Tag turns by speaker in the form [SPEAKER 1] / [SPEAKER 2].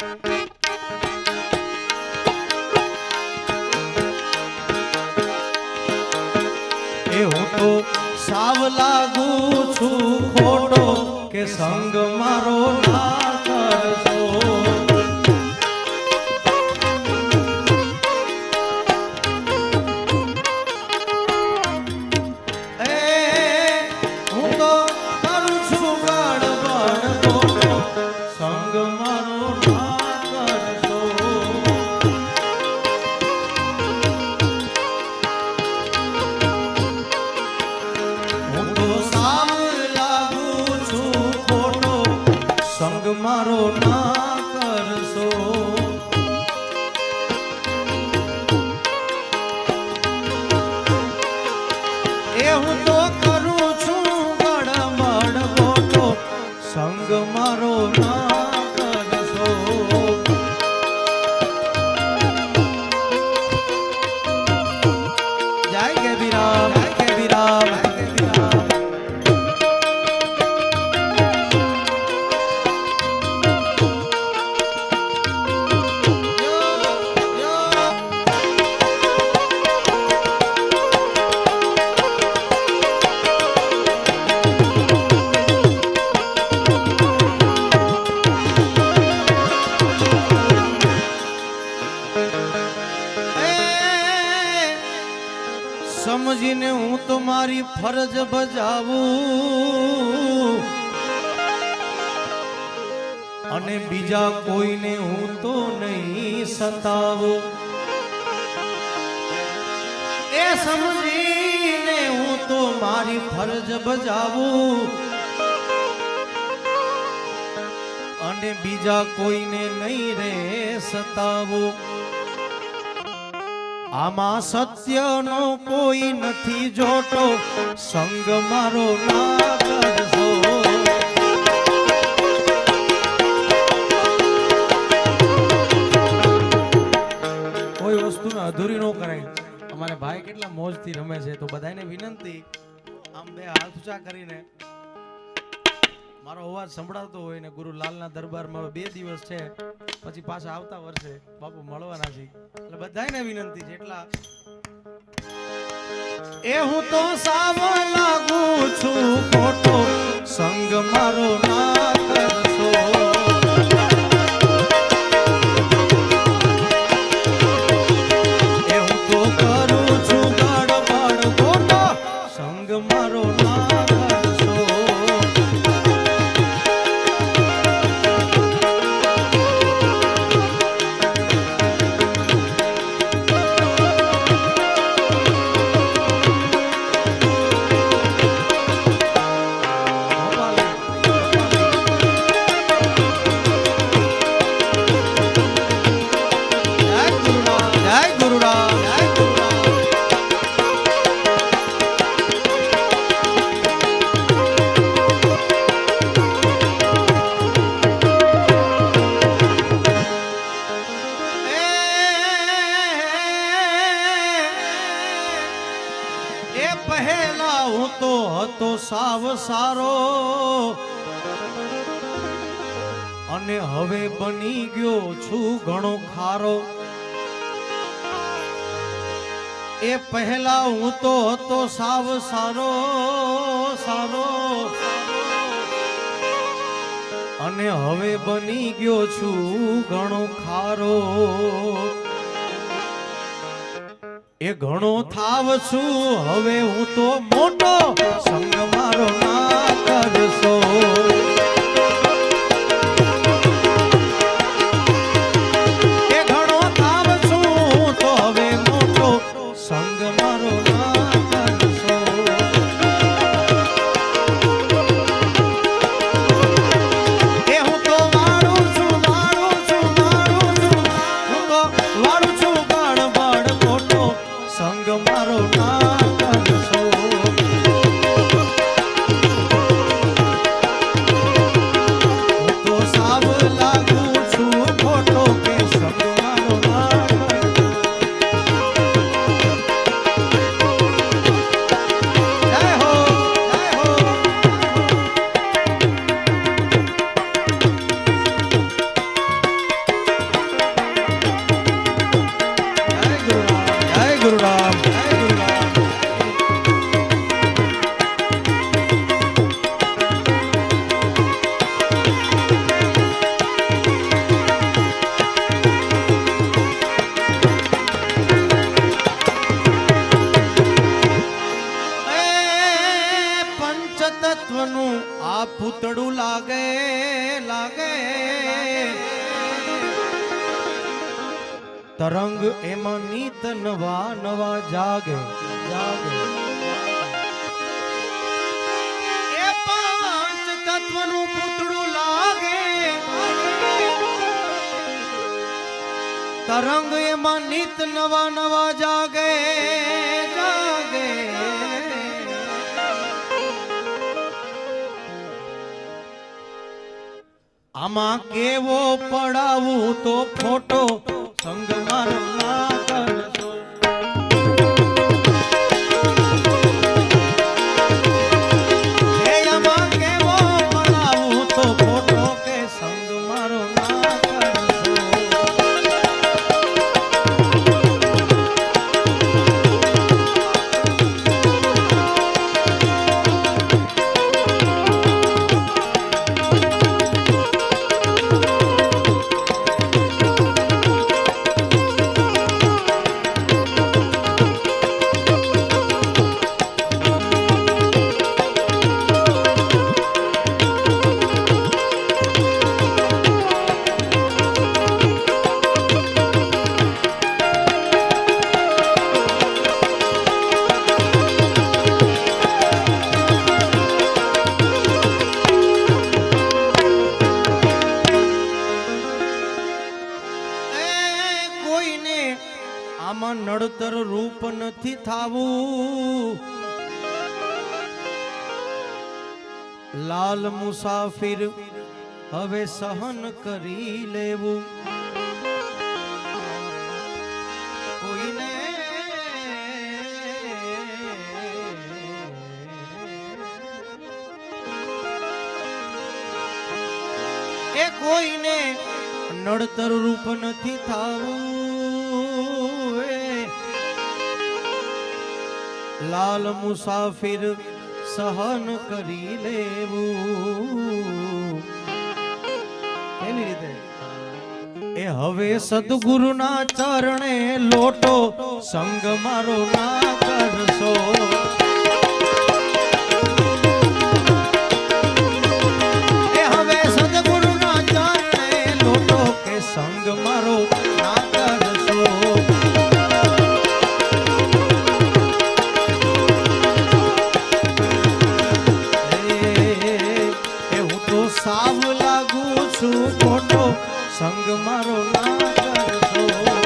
[SPEAKER 1] એ તો સાવ લાગુ છું ખોટો કે સંગ મારો ના સંગ મારો સમજીને હું તો મારી ફરજ બજાવું. અને બીજા કોઈને હું તો નહીં સતાવું. એ સમજીને હું તો મારી ફરજ બજાવું. અને બીજા કોઈને નહીં રે સતાવું. આમાં સત્યનો કોઈ નથી જોતો સંગ મારો ના કરજો કોઈ વસ્તુને અધૂરી ન કરાય. અમારે ભાઈ કેટલા મોજથી રમે છે, તો બધાને વિનંતી. આમ બે હાથ ઊંચા કરીને મારો અવાજ સંભળાતો હોય ને ગુરુ લાલના દરબારમાં બે દિવસ છે, પછી પાછા આવતા વર્ષે બાપુ મળવાના છે. એટલે બધાને વિનંતી છે, એટલા. એ હું તો સાવ લાગુ છું મોટો સંગ મારો ના સાવ સારો. અને હવે બની ગયો છું ઘણો ખારો. એ પહેલા હું તો હતો સાવ સારો સારો. અને હવે બની ગયો છું ઘણો ખારો. એ ઘણો થાવ છું. હવે હું તો મોટો સંગ મારો ના કરશો. સંગ તરંગ એમાં નીત નવા નવા જાગે જાગે. એ પાંચ તત્વનું પૂતળું લાગે. તરંગ એમાં નીત નવા નવા જાગે જાગે. આમાં કેવો પડાવું તો ફોટો સંગમાં રમવા કરશો હે કોઈને આમાં નડતર રૂપ નથી થાવું. લાલ મુસાફિર હવે સહન કરી લેવું. કોઈને એ કોઈને નડતર રૂપ નથી થાવું. લાલ મુસાફિર સહન કરી લેવું. કેવી રીતે? એ હવે સદગુરુના ચરણે લોટો, સંગ મારો ના કરશો. મારો ના કરશો